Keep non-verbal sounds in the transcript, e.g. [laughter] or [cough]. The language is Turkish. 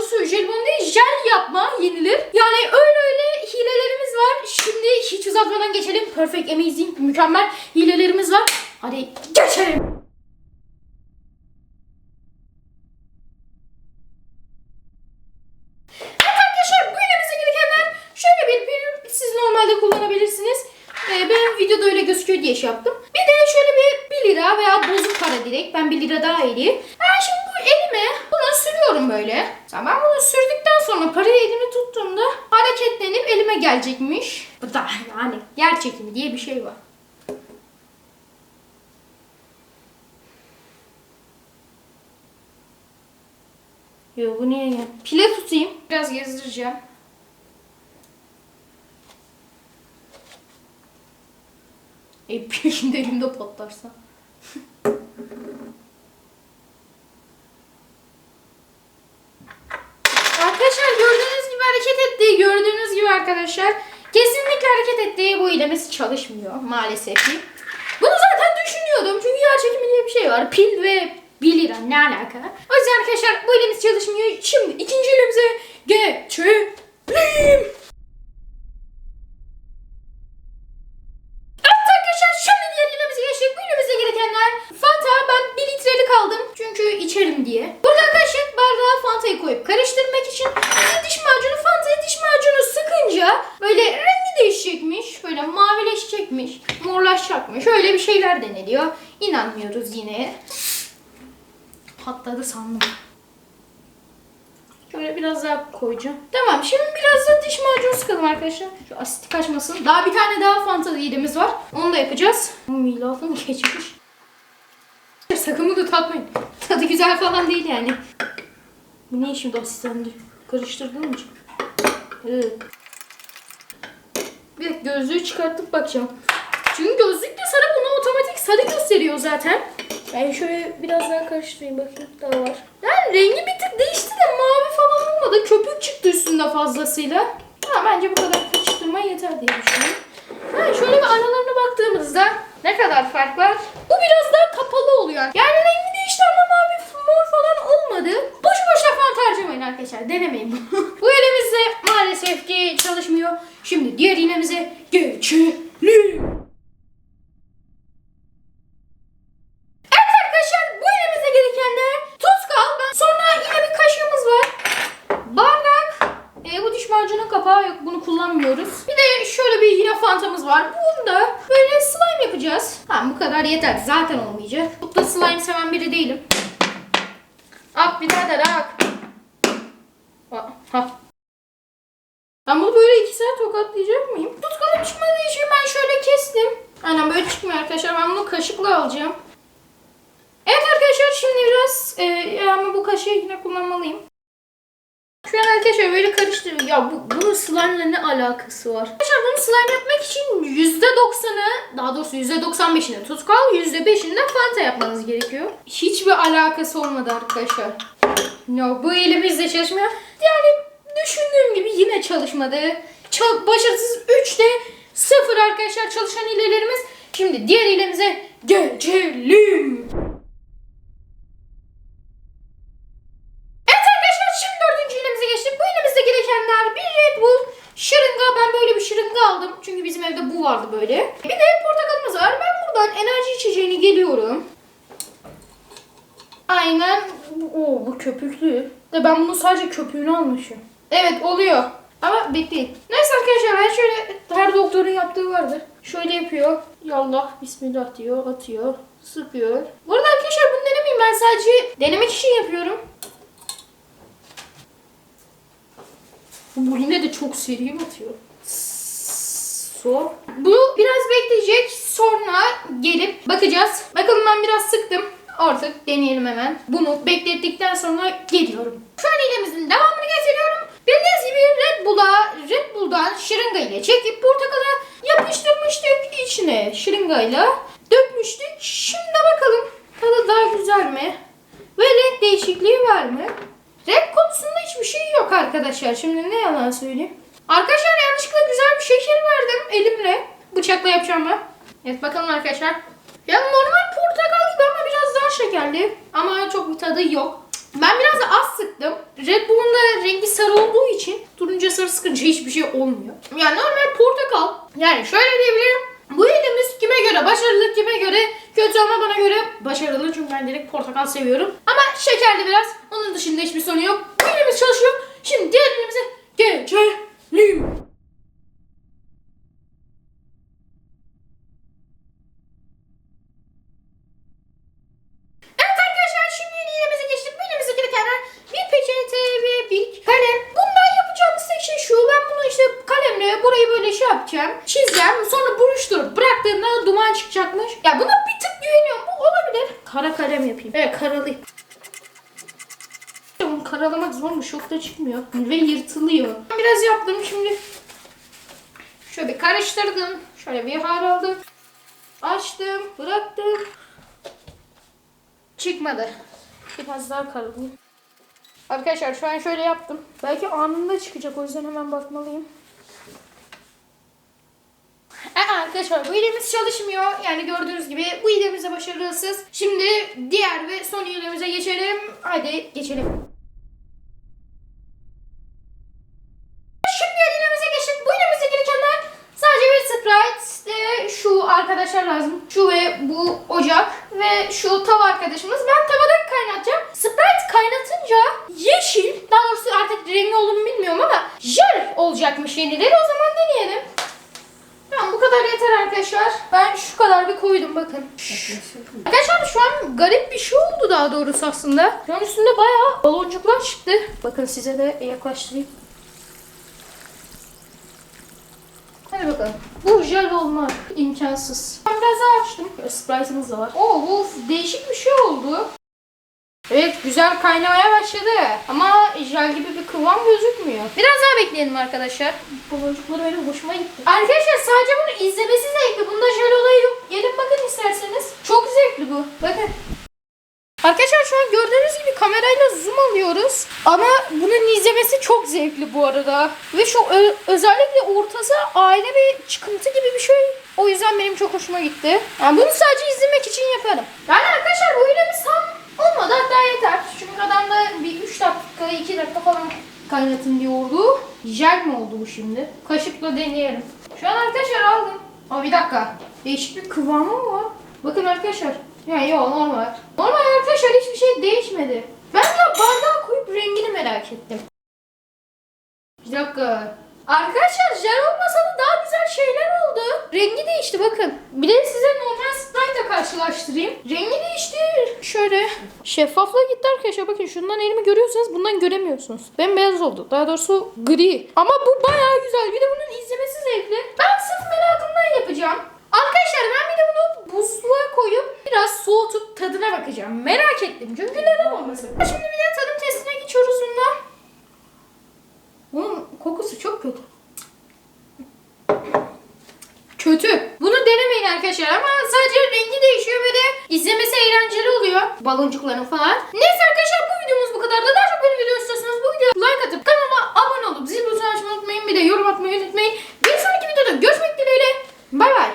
doğrusu jelibon değil jel yapma yenilir. Yani öyle öyle hilelerimiz var. Şimdi hiç uzatmadan geçelim. Perfect Amazing mükemmel hilelerimiz var. Hadi geçelim. diye şey yaptım. Bir de şöyle bir 1 lira veya bozuk para direkt. Ben 1 lira daha iyi. Ben şimdi sürüyorum böyle. Ben bunu sürdükten sonra parayı elime tuttuğumda hareketlenip elime gelecekmiş. Bu da yani yer çekimi diye bir şey var. Yo bu niye ya? Pile tutayım. Biraz gezdireceğim. E [laughs] pil elimde patlarsa. [laughs] arkadaşlar gördüğünüz gibi hareket ettiği gördüğünüz gibi arkadaşlar kesinlikle hareket ettiği bu ilemesi çalışmıyor maalesef ki. Bunu zaten düşünüyordum çünkü yer çekimi diye bir şey var. Pil ve 1 lira ne alaka? O yüzden arkadaşlar bu elimiz çalışmıyor. Şimdi ikinci elimize geçelim. Evet arkadaşlar şimdi diğer elimize geçtik. Bu elimize gerekenler Fanta ben 1 litrelik aldım. Çünkü içerim diye. Burada arkadaşlar bardağa Fanta'yı koyup karıştırmak için bir diş macunu Fanta'ya diş macunu sıkınca böyle rengi değişecekmiş. Böyle mavileşecekmiş. Morlaşacakmış. Öyle bir şeyler deniliyor. İnanmıyoruz yine. Patladı sandım. Şöyle biraz daha koyacağım. Tamam şimdi biraz da diş macunu sıkalım arkadaşlar. Şu asit kaçmasın. Daha bir tane daha fanta yedimiz var. Onu da yapacağız. Milafım geçmiş. Sakın bunu tatmayın. Tadı güzel falan değil yani. Bu ne şimdi asistandı? Karıştırdığım için. Evet. Bir dakika, gözlüğü çıkartıp bakacağım. Çünkü gözlük de otomatik sarı gösteriyor zaten. Ben şöyle biraz daha karıştırayım bakayım daha var. Yani rengi bir tık değişti de mavi falan olmadı. Köpük çıktı üstünde fazlasıyla. Ha, bence bu kadar karıştırma yeter diye düşünüyorum. Ha, şöyle bir aralarına baktığımızda ne kadar fark var? Bu biraz daha kapalı oluyor. Yani rengi değişti ama mavi mor falan olmadı. Boşu boşuna fanta harcamayın arkadaşlar. Denemeyin bunu. [laughs] bu elimizde maalesef ki çalışmıyor. Şimdi diğer iğnemize geçelim. Evet arkadaşlar bu elimize gerekenler tutkal. Ben sonra yine bir kaşığımız var. Bardak. E, bu diş macunun kapağı yok. Bunu kullanmıyoruz. Bir de şöyle bir yine fantamız var. Bunda böyle slime yapacağız. Tamam bu kadar yeter. Zaten olmayacak. Çok da slime seven biri değilim. Ak birader ak. Ha. Ben bunu böyle iki saat tokatlayacak mıyım? Tutkalım çıkmadığı için ben şöyle kestim. Aynen böyle çıkmıyor arkadaşlar. Ben bunu kaşıkla alacağım. Evet arkadaşlar şimdi biraz e, ama bu kaşığı yine kullanmalıyım. Böyle karıştırıyorum. Ya bu, bunun slime ne alakası var? Arkadaşlar bunu slime yapmak için %90'ı daha doğrusu %95'ini tutkal %5'ini de fanta yapmanız gerekiyor. Hiçbir alakası olmadı arkadaşlar. No, bu elimizde çalışmıyor. Yani düşündüğüm gibi yine çalışmadı. Çok başarısız 3'te 0 arkadaşlar çalışan hilelerimiz. Şimdi diğer hilemize geçelim. Evet arkadaşlar şimdi dördüncü ilemize geçtik. Bu gerekenler bir Red Bull, şırınga. Ben böyle bir şırınga aldım. Çünkü bizim evde bu vardı böyle. Bir de portakalımız var. Ben buradan enerji içeceğini geliyorum. Aynen. Oo bu köpüklü. De ben bunun sadece köpüğünü almışım. Evet oluyor. Ama bekleyin. Neyse arkadaşlar ben şöyle her doktorun yaptığı vardır. Şöyle yapıyor. Yallah bismillah diyor atıyor. Sıkıyor. Bu arada arkadaşlar bunu denemeyin. Ben sadece denemek için yapıyorum. Bu yine de çok seri atıyor. So. Bu biraz bekleyecek. Sonra gelip bakacağız. Bakalım ben biraz sıktım. Artık deneyelim hemen. Bunu beklettikten sonra geliyorum. İlemizin devamını getiriyorum. Bildiğiniz gibi Red Bull'a Red Bull'dan şırınga ile çekip portakala yapıştırmıştık içine şırıngayla dökmüştük. Şimdi bakalım tadı daha güzel mi? Ve renk değişikliği var mı? Renk konusunda hiçbir şey yok arkadaşlar. Şimdi ne yalan söyleyeyim. Arkadaşlar yanlışlıkla güzel bir şeker verdim elimle. Bıçakla yapacağım ben. Evet bakalım arkadaşlar. Ya normal portakal gibi ama biraz daha şekerli. Ama çok bir tadı yok. Ben biraz az sıktım. Red Bull'un da rengi sarı olduğu için turuncu sarı sıkınca hiçbir şey olmuyor. Yani normal portakal. Yani şöyle diyebilirim. Bu elimiz kime göre başarılı, kime göre kötü ama bana göre başarılı. Çünkü ben direkt portakal seviyorum. Ama şekerli biraz. Onun dışında hiçbir sorun yok. Bu elimiz çalışıyor. Şimdi diğer elimize geçelim. Burayı böyle şey yapacağım. Çizeceğim. Sonra buruşturup bıraktığımda duman çıkacakmış. Ya buna bir tık güveniyorum. Bu olabilir. Kara kalem yapayım. Evet karalayayım. Bunu karalamak zormuş. Çok da çıkmıyor. Ve yırtılıyor. Biraz yaptım şimdi. Şöyle bir karıştırdım. Şöyle bir hal aldım. Açtım. Bıraktım. Çıkmadı. Biraz daha karalayayım. Arkadaşlar şu an şöyle yaptım. Belki anında çıkacak o yüzden hemen bakmalıyım. Ee, arkadaşlar bu hilemiz çalışmıyor. Yani gördüğünüz gibi bu hilemiz de başarısız. Şimdi diğer ve son hilemize geçelim. Hadi geçelim. Şimdi hilemize geçtik. Bu hilemizde gerekenler sadece bir Sprite, e, şu arkadaşlar lazım. Şu ve bu ocak ve şu tava arkadaşımız. Ben tavada kaynatacağım. Sprite kaynatınca yeşil, daha doğrusu artık rengi olduğunu bilmiyorum ama jel olacakmış yenileri. O zaman deneyelim. Tamam bu kadar yeter arkadaşlar. Ben şu kadar bir koydum bakın. Arkadaşlar şu an garip bir şey oldu daha doğrusu aslında. Şu an üstünde bayağı baloncuklar çıktı. Bakın size de yaklaştırayım. Hadi bakalım. Bu jel olmak imkansız. Ben biraz daha açtım. Sprite'ımız da var. Oo bu değişik bir şey oldu. Evet güzel kaynamaya başladı. Ama jel gibi bir kıvam gözükmüyor. Biraz daha bekleyelim arkadaşlar. Baloncukları benim hoşuma gitti. Arkadaşlar sadece bunu izlemesi zevkli. Bunda jel olayı yok. Gelin bakın isterseniz. Çok zevkli bu. Bakın. Arkadaşlar şu an gördüğünüz gibi kamerayla zoom alıyoruz. Ama bunun izlemesi çok zevkli bu arada. Ve şu özellikle ortası aile bir çıkıntı gibi bir şey. O yüzden benim çok hoşuma gitti. Yani bunu sadece izlemek için yaparım. Yani arkadaşlar bu hilemiz tam olmadı hatta yeter. Çünkü adam da bir 3 dakika 2 dakika falan kaynatın diyordu. Jel mi oldu bu şimdi? Kaşıkla deneyelim. Şu an arkadaşlar aldım. Aa bir dakika. Değişik bir kıvamı mı var? Bakın arkadaşlar. Yani yok normal. Normal arkadaşlar hiçbir şey değişmedi. Ben ya bardağa koyup rengini merak ettim. Bir dakika. Arkadaşlar jel olmasa da daha güzel şeyler oldu. Rengi değişti bakın. Bir de size normal Sprite'la karşılaştırayım. Rengi değişti. Şöyle şeffaflığa gitti arkadaşlar. Bakın şundan elimi görüyorsanız bundan göremiyorsunuz. Bembeyaz oldu. Daha doğrusu gri. Ama bu bayağı güzel. Bir de bunun izlemesi zevkli. Ben sırf merakımdan yapacağım. Arkadaşlar ben bir de bunu buzluğa koyup biraz soğutup tadına bakacağım. Merak ettim. Çünkü neden olmasın? Şimdi bir de tadım testine geçiyoruz bununla. Bunun kokusu çok kötü. Kötü. Denemeyin arkadaşlar ama sadece rengi değişiyor ve de izlemesi eğlenceli oluyor. Baloncukların falan. Neyse arkadaşlar bu videomuz bu kadardı. Daha çok böyle video istiyorsanız bu videoya like atıp kanalıma abone olup zil butonunu açmayı unutmayın. Bir de yorum atmayı unutmayın. Bir sonraki videoda görüşmek dileğiyle. Bay bay.